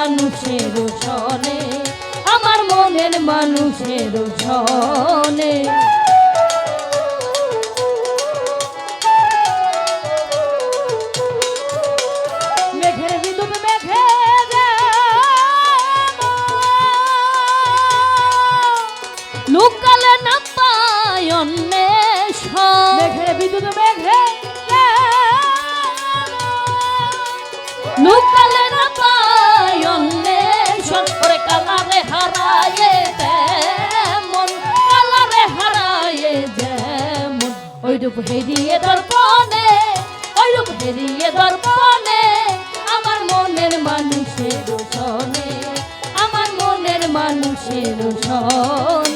মানুষের সনে আমার মনের মানুষের মেঘে লুকালে না পায় অন্বেষণ। মেঘের বিদ্যুৎ মেঘে ওই রূপ হেরিয়ে দর্পণে ওই রূপ হেরিয়ে দর্পণে, আমার মনের মানুষের সনে আমার মনের মানুষের সনে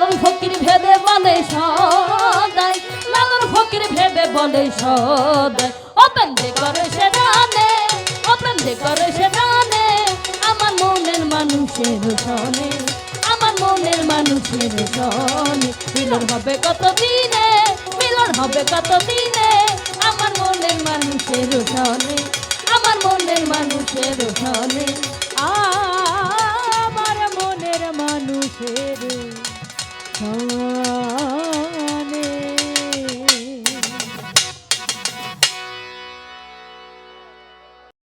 লালন ফকির ভেবে বলে সদাই লালন ফকির ভেবে বলে সদাই। অপেন দে করে সে জানে অপেন দে করে সে জানে, আমার মনের মানুষের সনে আমার মনের মানুষের সনে মিলন হবে কত দিনে মিলন হবে কত দিনে আমার মনের মানুষের সনে আমার মনের মানুষের সনে আমার মনের মানুষের Oh.